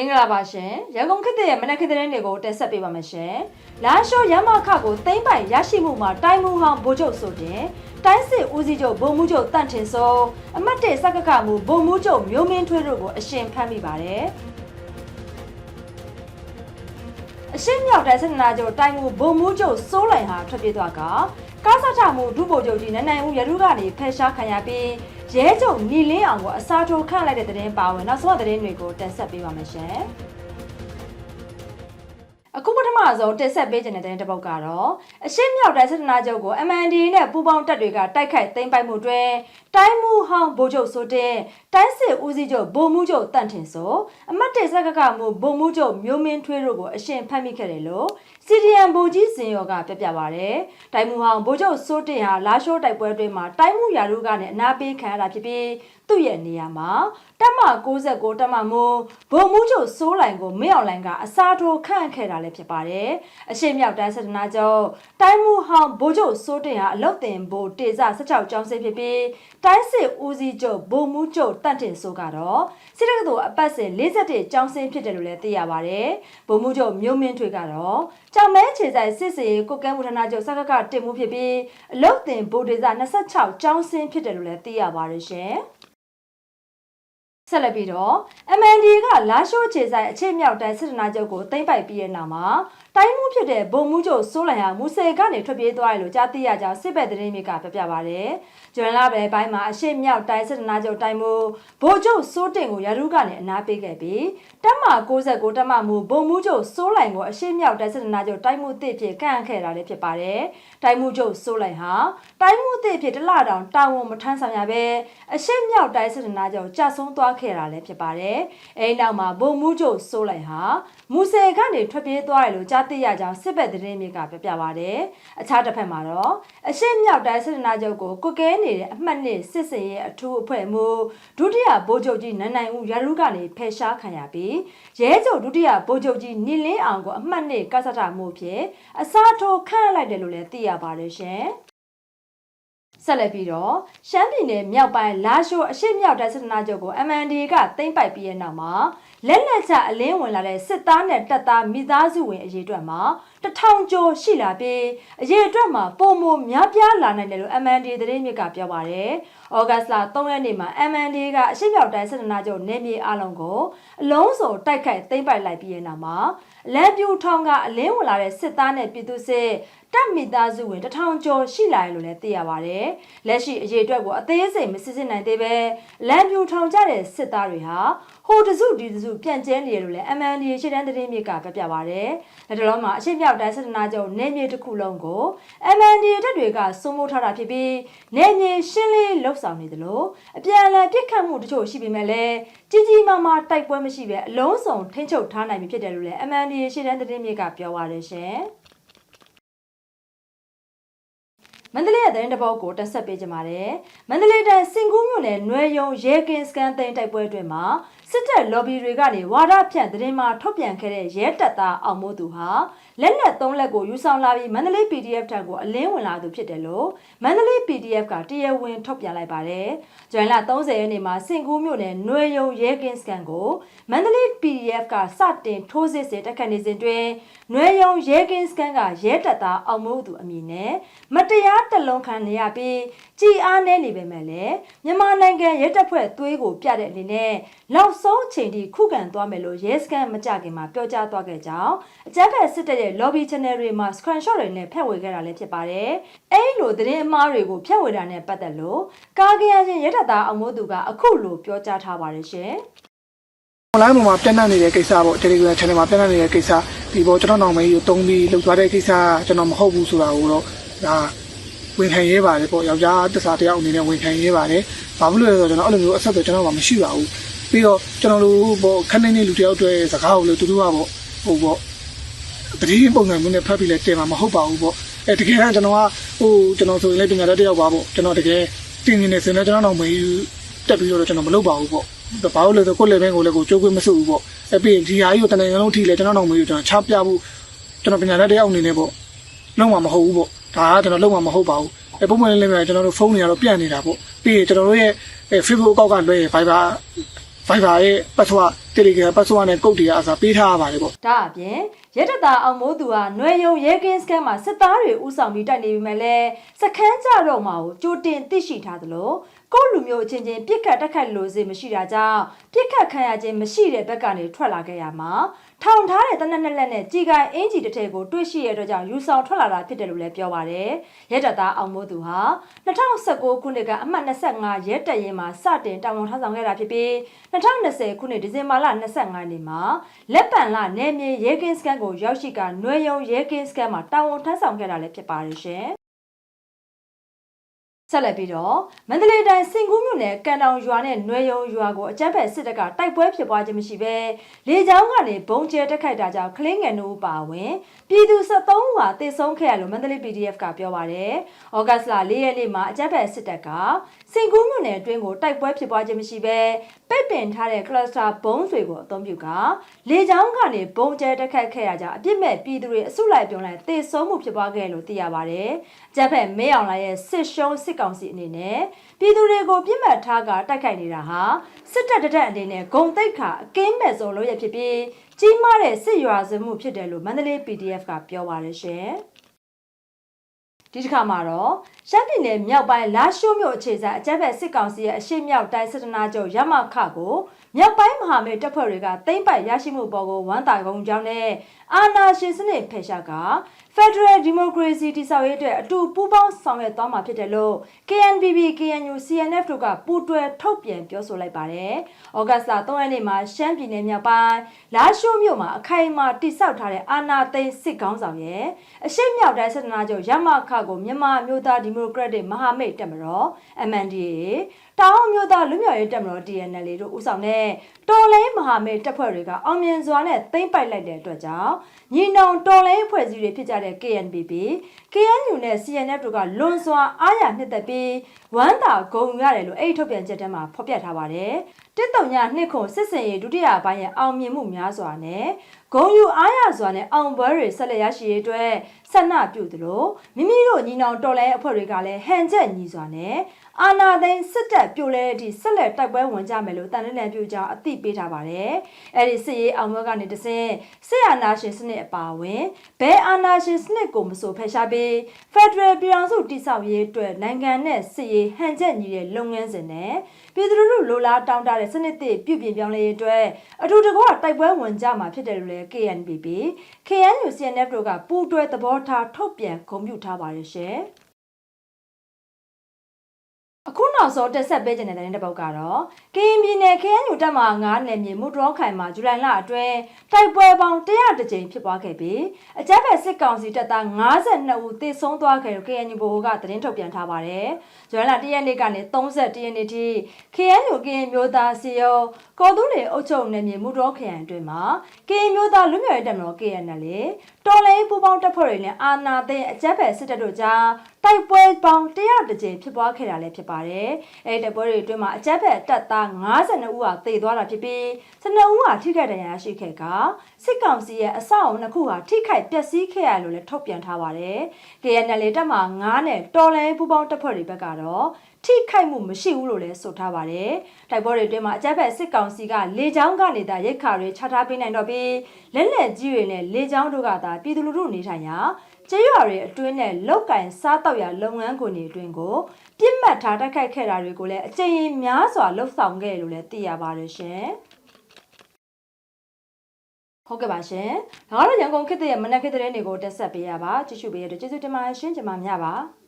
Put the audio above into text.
င်္ဂလာပါရှင်ရန်ကုန်ခေတ်သစ်ရဲ့မနက်ခေတ်သတင်းတွေကိုတက်ဆက်ပေးပါမယ်ရှင်လာရှိုးရမခကိုသိမ့်ပိုင်ရရှိမှုမှာတိုင်းမှုဟောင်းဗိုလ်ချုပ်ဆိုတဲ့တိုင်းစစ်ဦးစီးချုပ်ဗိုလ်မှူးချုပ်တန့်ထင်စောအမတ်တေစက္ကကမှုဗိုလ်မှူးချုပ်မျိုးမင်းထွေးတို့ကိုအရှင်ဖမ်းမိပါတယ်အရှင်းမြောက်တိုင်းစစ်နာချုပ်တိုင်းမှုဗိုလ်မှူးချုပ်စိုးလိုင်ဟာထွက်ပြေးသွားက ကားဆချမှုဒုဗိုလ်ချုပ်ကြီးနန်းနိုင်ဦးရတုကနေဖယ်ရှားခံရပြီးရဲချုပ်နီလင်းအောင်ကိုအစားထိုးခန့်လိုက်တဲ့တဲ့တင်ပါဝင်နောက်ဆုံးသတင်းတွေကိုတင်ဆက်ပေးပါမယ်ရှင် အခုပထမဆုံးတင်ဆက်ပေးခြင်းတဲ့တဲ့တစ်ပုတ်ကတော့အရှင်းမြောက်တိုင်းစစ်ဌာနချုပ်ကို MND နဲ့ပူးပေါင်းတပ်တွေကတိုက်ခိုက်သိမ်းပိုက်မှုတွင်တိုင်းမှုဟောင်းဗိုလ်ချုပ်ဆိုတဲ့တိုင်းစစ်ဦးစီးချုပ်ဗိုလ်မှူးချုပ်တန့်ထင်စောအမတ်တေစက္ကကမှုဗိုလ်မှူးချုပ်မျိုးမင်းထွေးတို့ကိုအရှင်ဖမ်းမိခဲ့တယ်လို့ CDM ဗိုလ်ကြီးစင်ရောကပြပြပါဗျ။တိုင်းမှုဟောင်းဗိုလ်ချုပ်စိုးတင်ဟာလာရှိုးတိုက်ပွဲတွင်မှာတိုင်းမှုရာထူးကနေအနာပေးခံရတာဖြစ်ပြီး သူ့ရဲ့နေရာမှာတပ်မ69တပ်မမိုးဗိုလ်မှူးချုပ်စိုးလိုင်ကိုမင်းအောင်လိုင်ကအစားထိုးခန့်ခဲ့တာလည်းဖြစ်ပါတယ်။အရှိမြောက်တိုင်းစစ်တနာချုပ်တိုင်းမှုဟောင်းဗိုလ်ချုပ်စိုးတင်ဟာအလုတ်တင်ဗိုလ်တေဇ16ကျောင်းစစ်ဖြစ်ပြီးတိုင်းစစ်ဦးစီးချုပ်ဗိုလ်မှူးချုပ်တန့်တင်စိုးကတော့စစ်တပ်ကတော်အပတ်စဉ်41ကျောင်းစင်းဖြစ်တယ်လို့လည်းသိရပါတယ်။ဗိုလ်မှူးချုပ်မျိုးမင်းထွေကတော့ကြောင်မဲခြေဆိုင်စစ်စေကိုကဲမှုဌာနချုပ်စကကတင်မှုဖြစ်ပြီးအလုတ်တင်ဗိုလ်တေဇ26ကျောင်းစင်းဖြစ်တယ်လို့လည်းသိရပါတယ်ရှင်။ ဆက်လက်ပြီးတော့ MND ကလာရှိုးခြေဆိုင်အခြေမြောက်တိုင်းစစ်တနာချုပ်ကိုသိမ့်ပိုက်ပြီးတဲ့နောက်မှာတိုင်းမှုဖြစ်တဲ့ဘုံမှုချုပ်စိုးလန်ဟာမူဆယ်ကနေထွက်ပြေးသွားတယ်လို့ကြားသိရကြောင်းစစ်ဘက်သတင်းမြေကပြပြပါဗျ။ကျွမ်းလာပဲဘိုင်းမှာအရှိမြောက်တိုင်းစစ်တနာချုပ်တိုင်းမှုဗိုလ်ချုပ်စိုးတင်ကိုရရုကနေအနာပေးခဲ့ပြီးတပ်မ69တပ်မမှုဘုံမှုချုပ်စိုးလန်ကိုအရှိမြောက်တိုင်းစစ်တနာချုပ်တိုင်းမှုတစ်ဖြစ်ကန့်ခဲ့တာလည်းဖြစ်ပါတယ်။တိုင်းမှုချုပ်စိုးလန်ဟာတိုင်းမှုတစ်ဖြစ်တလတောင်တာဝန်မထမ်းဆောင်ရပဲအရှိမြောက်တိုင်းစစ်တနာချုပ်ကြာဆုံးသွားခဲ့တာလည်းဖြစ်ပါတယ်။အဲဒီနောက်မှာဘုံမှုချုပ်စိုးလန်ဟာမူဆယ်ကနေထွက်ပြေးသွားတယ်လို့ကြားသိရကြောင်းစစ်ဘက်သတင်းမြေကပြပြပါတယ်။အခြားတစ်ဖက်မှာတော့အရှိမြောက်တိုင်းစစ်တနာချုပ်ကိုကုကဲနေတဲ့အမှတ်နှစ်စစ်စင်ရဲ့အထူးအဖွဲ့မှုဒုတိယဗိုလ်ချုပ်ကြီးနန်းနိုင်ဦးရရုကနေဖယ်ရှားခံရပြီးရဲချုပ်ဒုတိယဗိုလ်ချုပ်ကြီးနီလင်းအောင်ကိုအမှတ်နှစ်ကဆထမှုဖြစ်အစားထိုးခန့်လိုက်တယ်လို့လည်းသိရပါတယ်ရှင်။ ဆက်လက်ပြီးတော့ရှမ်းပြည်နယ်မြောက်ပိုင်းလာရှိုးအရှိမြောက်တိုင်းစစ်ဌာနချုပ်ကို MND ကသိမ်းပိုက်ပြီးတဲ့နောက်မှာလက်လက်ချအလင်းဝင်လာတဲ့စစ်သားနဲ့တပ်သားမိသားစုဝင်အရေးအတွက်မှာ တထောင်ကျော်ရှိလာပြီးအရေးအတွက်မှာပုံမများပြားလာနိုင်တယ်လို့ MND သတင်းမြစ်ကပြောပါတယ်။ဩဂတ်စ်လ3ရက်နေ့မှာ MND ကအရှိမြောက်တိုင်းစစ်ဌာနချုပ်နေမြေအလုံးကိုအလုံးစုံတိုက်ခိုက်သိမ်းပိုက်လိုက်ပြီးတဲ့နောက်မှာလမ်းပြူထောင်ကအလင်းဝင်လာတဲ့စစ်သားနဲ့ပြည်သူစစ်တပ်မိသားစုဝင်တထောင်ကျော်ရှိလာတယ်လို့လည်းသိရပါတယ်။လက်ရှိအရေးအတွက်ကိုအသေးစိတ်မစစ်စစ်နိုင်သေးပဲလမ်းပြူထောင်ကြတဲ့စစ်သားတွေဟာဟိုတစုဒီတစုပြန့်ကျဲနေတယ်လို့လည်း MND ရှေ့တန်းသတင်းမြေကပြပြပါတယ်။ဒါတလုံးမှာအရှိမြောက်တိုင်းစစ်တနာချုပ်နေမြေတစ်ခုလုံးကို MND တပ်တွေကစိုးမိုးထားတာဖြစ်ပြီးနေမြေရှင်းလင်းလှုပ်ဆောင်နေတယ်လို့အပြန်အလှန်ပြစ်ခတ်မှုတချို့ရှိပေမဲ့လည်းကြီးကြီးမားမားတိုက်ပွဲမရှိပဲအလုံးစုံထိန်းချုပ်ထားနိုင်ပြီဖြစ်တယ်လို့လည်း MND ရှေ့တန်းသတင်းမြေကပြောပါတယ်ရှင်။ မန္တလေးရဲ့သတင်းတစ်ပုဒ်ကိုတက်ဆက်ပေးကြပါမယ်။မန္တလေးတိုင်းစင်ကူးမြို့နယ်နွယ်ယုံရဲကင်းစကန်သိန်းတိုက်ပွဲအတွင်းမှာစစ်တပ် lobby တွေကနေဝါဒဖြန့်သတင်းမှာထုတ်ပြန်ခဲ့တဲ့ရဲတပ်သားအောင်မိုးသူဟာ လက်နက်သုံးလက်ကိုယူဆောင်လာပြီးမန္တလေး PDF ထံကိုအလင်းဝင်လာသူဖြစ်တယ်လို့မန္တလေး PDF ကတရားဝင်ထုတ်ပြန်လိုက်ပါတယ်။ဇွန်လ30ရက်နေ့မှာစင်ကူးမြို့နယ်နွယ်ယုံရဲကင်းစကန်ကိုမန္တလေး PDF ကစတင်ထိုးစစ်ဆင်တက်ခတ်နေစဉ်တွင်နွယ်ယုံရဲကင်းစကန်ကရဲတပ်သားအောင်မိုးသူအမည်နဲ့မတရားတလုံးခံနေရပြီးကြည်အားနေနေပေမဲ့လည်းမြန်မာနိုင်ငံရဲတပ်ဖွဲ့သွေးကိုပြတဲ့အနေနဲ့နောက်ဆုံးအချိန်ထိခုခံသွားမယ်လို့ရဲစကန်မကြခင်မှာပြောကြားသွားခဲ့ကြောင်းအကြမ်းဖက်စစ်တပ်ရဲ့ lobby channel တွေမှာ screenshot တွေနဲ့ဖက်ဝေခဲ့တာလည်းဖြစ်ပါတယ်။အဲဒီလိုသတင်းအမှားတွေကိုဖက်ဝေတာနဲ့ပတ်သက်လို့ကာကရချင်းရဲတပ်သားအောင်မိုးသူကအခုလိုပြောကြားထားပါတယ်ရှင်။ online ပေါ်မှာပြန့်နှံ့နေတဲ့ကိစ္စပေါ့ Telegram channel မှာပြန့်နှံ့နေတဲ့ကိစ္စဒီပေါ်ကျွန်တော်နောင်မေးကိုတုံးပြီးလှုပ်သွားတဲ့ကိစ္စကကျွန်တော်မဟုတ်ဘူးဆိုတာကိုတော့ဒါဝန်ခံရဲပါတယ်ပေါ့ယောက်ျားတစ္ဆာတယောက်အနေနဲ့ဝန်ခံရဲပါတယ်ဘာဖြစ်လို့လဲဆိုတော့ကျွန်တော်အဲ့လိုမျိုးအဆက်အသွယ်ကျွန်တော်မှမရှိပါဘူးပြီးတော့ကျွန်တော်တို့ပေါ့ခန်းနေနေလူတယောက်အတွက်စကားကိုလည်းတူတူကပေါ့ဟိုပေါ့ တတိယပုံစံမျိုးနဲ့ဖတ်ပြီးလဲတင်မှာမဟုတ်ပါဘူးပေါ့အဲတကယ်တမ်းကျွန်တော်ကဟိုကျွန်တော်ဆိုရင်လည်းပညာတတ်တယောက်ပါပေါ့ကျွန်တော်တကယ်တင်နေနေစင်တော့ကျွန်တော်နောင်မေးတက်ပြီးတော့ကျွန်တော်မလုပ်ပါဘူးပေါ့ဘာလို့လဲဆိုကိုယ်လည်းဘင်းကိုလည်းကိုကြိုးကွင်းမစုဘူးပေါ့အပြင်ဒီဟာကြီးကိုတနင်္ဂနွေလုံးထိလဲကျွန်တော်နောင်မေးကိုကျွန်တော်ချပြဖို့ကျွန်တော်ပညာတတ်တယောက်အနေနဲ့ပေါ့လုံးဝမဟုတ်ဘူးပေါ့ဒါကကျွန်တော်လုံးဝမဟုတ်ပါဘူးအဲပုံမှန်လေးလည်းကျွန်တော်တို့ဖုန်းတွေကတော့ပြန့်နေတာပေါ့ပြီးရင်ကျွန်တော်တို့ရဲ့ Facebook အကောက်ကလွှဲ Viber Viber ရဲ့ password Telegram password နဲ့ကုတ်တွေကအစားပေးထားရပါတယ်ပေါ့ဒါအပြင်ရဲတပ်သားအောင်မိုးသူဟာຫນွေယုံရဲကင်းစကန်မှာစစ်သားတွေဥဆောင်ပြီးတိုက်နေပြီမဲ့လဲစခန်းကြတော့မှာကိုကြိုတင်သိရှိထားသလိုကိုယ့်လူမျိုးအချင်းချင်းပြစ်ခတ်တက်ခတ်လို့စေမရှိတာကြောင့်ပြစ်ခတ်ခံရခြင်းမရှိတဲ့ဘက်ကနေထွက်လာခဲ့ရမှာ ထောင်ထားတဲ့တနက်နှစ်လက်နဲ့ကြီးကိုင်အင်ဂျီတစ်ထည်ကိုတွေ့ရှိရတဲ့အတွက်ကြောင့်ယူဆောင်ထွက်လာတာဖြစ်တယ်လို့လည်းပြောပါတယ်ရဲတပ်သားအောင်မိုးသူဟာ2019ခုနှစ်ကအမှတ်25ရဲတပ်ရင်မှာစတင်တာဝန်ထမ်းဆောင်ခဲ့တာဖြစ်ပြီး2020ခုနှစ်ဒီဇင်ဘာလ25ရက်နေ့မှာလက်ပံလနယ်မြေရဲကင်းစကန်ကိုရောက်ရှိကຫນွေယုံရဲကင်းစကန်မှာတာဝန်ထမ်းဆောင်ခဲ့တာလည်းဖြစ်ပါတယ်ရှင် ဆက်လက်ပြီးတော့မန္တလေးတိုင်းစင်ကူးမြို့နယ်ကန်တောင်ရွာနဲ့နွေယုံရွာကိုအကြမ်းဖက်စစ်တပ်ကတိုက်ပွဲဖြစ်ပွားခြင်းမရှိဘဲလေကြောင်းကနေဘုံကျဲတက်ခိုက်တာကြောင့်ကလင်းငယ်တို့ပါဝင်ပြည်သူ73ဦးဟာတေဆုံးခဲ့ရလို့မန္တလေး PDF ကပြောပါတယ်။ဩဂတ်စ်လ4ရက်နေ့မှာအကြမ်းဖက်စစ်တပ်ကစင်ကူးမြို့နယ်အတွင်းကိုတိုက်ပွဲဖြစ်ပွားခြင်းမရှိဘဲပိတ်ပင်ထားတဲ့ cluster ဘုံတွေကိုအသုံးပြုကလေကြောင်းကနေဘုံကျဲတက်ခိုက်ခဲ့ရကြောင်းအပြစ်မဲ့ပြည်သူတွေအစုလိုက်ပြုံးလိုက်တေဆုံးမှုဖြစ်ပွားခဲ့လို့သိရပါတယ်။အကြမ်းဖက်မဲအောင်လာရဲ့စစ်ရှုံးစစ်ကောင်စီအနေနဲ့ပြည်သူတွေကိုပြစ်မှတ်ထားကတိုက်ခိုက်နေတာဟာစစ်တပ်တက်တက်အနေနဲ့ဂုံတိတ်ခါအကင်းမဲ့ဆုံးလို့ရဖြစ်ပြီးကြီးမားတဲ့စစ်ရွာစမှုဖြစ်တယ်လို့မန္တလေး PDF ကပြောပါတယ်ရှင်။ဒီတစ်ခါမှာတော့ရှမ်းပြည်နယ်မြောက်ပိုင်းလာရှိုးမြို့အခြေစိုက်အကြမ်းဖက်စစ်ကောင်စီရဲ့အရှိမြောက်တိုင်းစစ်တနာချုပ်ရမခကိုမြောက်ပိုင်းမဟာမိတ်တပ်ဖွဲ့တွေကတိမ့်ပိုက်ရရှိမှုပေါ်ကိုဝမ်းတာကုန်းကြောင်းနဲ့ အာဏာရှင်စနစ်ဖယ်ရှားက Federal Democracy တိဆောက်ရေးအတွက်အတူပူးပေါင်းဆောင်ရွက်သွားမှာဖြစ်တယ်လို့ KNPB KNU CNF တို့ကပူးတွဲထုတ်ပြန်ပြောဆိုလိုက်ပါတယ်။ဩဂတ်စ်လ3ရက်နေ့မှာရှမ်းပြည်နယ်မြောက်ပိုင်းလာရှိုးမြို့မှာအခိုင်အမာတိဆောက်ထားတဲ့အာဏာသိမ်းစစ်ကောင်းဆောင်ရဲ့အရှိမြောက်တိုင်းစစ်တနာချုပ်ရမခကိုမြန်မာမျိုးသားဒီမိုကရက်တစ်မဟာမိတ်တပ်မတော် MNDAA တောင်မျိုးသားလူမျိုးရေးတပ်မတော် TNL တို့ဦးဆောင်တဲ့တော်လိုင်းမဟာမိတ်တပ်ဖွဲ့တွေကအောင်မြင်စွာနဲ့သိမ်းပိုက်လိုက်တဲ့အတွက်ကြောင့်ညီနောင်တော်လိုင်းဖွဲ့စည်းတွေဖြစ်ကြတဲ့ KNPP KNU နဲ့ CNF တို့ကလွန်စွာအားရနှစ်သက်ပြီးဝမ်းသာဂုဏ်ရတယ်လို့အဲ့ဒီထုတ်ပြန်ချက်ထဲမှာဖော်ပြထားပါတယ်။တစ်တုံညာနှစ်ခုစစ်စင်ရေးဒုတိယပိုင်းရဲ့အောင်မြင်မှုများစွာနဲ့ဂုံယူအားရစွာနဲ့အောင်ပွဲတွေဆက်လက်ရရှိရေးအတွက်ဆန္ဒပြုသလိုမိမိတို့ညီနောင်တော်လှန်ရေးအဖွဲ့တွေကလည်းဟန်ချက်ညီစွာနဲ့ အာနာသိန်းစစ်တပ်ပြိုလဲတဲ့အထိဆက်လက်တိုက်ပွဲဝင်ကြမယ်လို့တန်လန့်ပြုကြောင်းအသိပေးထားပါတယ်။အဲဒီစစ်ရေးအောင်ပွဲကနေတဆင့်စစ်အာဏာရှင်စနစ်အပါအဝင်ဘယ်အာဏာရှင်စနစ်ကိုမဆိုဖယ်ရှားပြီး Federal ပြည်ထောင်စုတည်ဆောက်ရေးအတွက်နိုင်ငံနဲ့စစ်ရေးဟန်ချက်ညီတဲ့လုပ်ငန်းစဉ်နဲ့ပြည်သူလူထုလိုလားတောင်းတတဲ့စနစ်သစ်ပြုပြင်ပြောင်းလဲရေးအတွက်အထူးတကွတိုက်ပွဲဝင်ကြမှာဖြစ်တယ်လို့လည်း KNPP KNU CNF တို့ကပူးတွဲသဘောထားထုတ်ပြန်ဂုဏ်ပြုထားပါတယ်ရှင်။ အခုနောက်ဆုံးတက်ဆက်ပေးခြင်းတဲ့တဲ့တစ်ပုတ်ကတော့ကရင်ပြည်နယ် KNU တပ်မ9နယ်မြေမူတော်ခိုင်မှာဇူလိုင်လအတွင်းတိုက်ပွဲပေါင်း100ကြိမ်ဖြစ်ပွားခဲ့ပြီးအကြမ်းဖက်စစ်ကောင်စီတပ်သား52ဦးသေဆုံးသွားခဲ့လို့ KNU ဘိုကသတင်းထုတ်ပြန်ထားပါတယ်။ဇူလိုင်လ1ရက်နေ့ကနေ31ရက်နေ့ထိ KNU ကရင်မျိုးသားစီယောကော်တူးလေအုပ်ချုပ်နယ်မြေမူတော်ခရိုင်အတွင်းမှာကရင်မျိုးသားလူမျိုးရေးတပ်မတော် KNL တော်လိုင်းပူပေါင်းတပ်ဖွဲ့တွေနဲ့အာနာသိန်းအကြမ်းဖက်စစ်တပ်တို့ကြားတိုက်ပွဲပေါင်း100ကြိမ်ဖြစ်ပွားခဲ့တာလည်းဖြစ်ပါတယ်။အဲဒီတိုက်ပွဲတွေအတွင်းမှာအကြမ်းဖက်တပ်သား52ဦးဟာသေသွားတာဖြစ်ပြီး12ဦးဟာထိခိုက်ဒဏ်ရာရှိခဲ့ကစစ်ကောင်စီရဲ့အဆောက်အုံနှစ်ခုဟာထိခိုက်ပျက်စီးခဲ့ရလို့လည်းထုတ်ပြန်ထားပါတယ်။ KNL တပ်မှ9နဲ့တော်လိုင်းပူပေါင်းတပ်ဖွဲ့တွေဘက်ကတော့ ထိခိုက်မှုမရှိဘူးလို့လည်းဆိုထားပါတယ်။တိုက်ပွဲတွေအတွင်းမှာအကြမ်းဖက်စစ်ကောင်စီကလေကြောင်းကနေသာရိတ်ခါတွေချထားပေးနိုင်တော့ပြီးလက်လက်ကြီးတွေနဲ့လေကြောင်းတို့ကသာပြည်သူလူထုနေထိုင်ရာကျေးရွာတွေအတွင်းနဲ့လောက်ကင်စားတောက်ရာလုပ်ငန်းခွင်တွေအတွင်းကိုပြစ်မှတ်ထားတိုက်ခိုက်ခဲ့တာတွေကိုလည်းအကြိမ်ရင်များစွာလှုပ်ဆောင်ခဲ့လို့လည်းသိရပါတယ်ရှင်။ဟုတ်ကဲ့ပါရှင်။ဒါကတော့ရန်ကုန်ခေတ်ရဲ့မနက်ခေတ်တဲ့နေကိုတက်ဆက်ပေးရပါကြည့်ရှုပေးရတဲ့ကျေးဇူးတင်ပါတယ်ရှင်ကျွန်မမြပါ။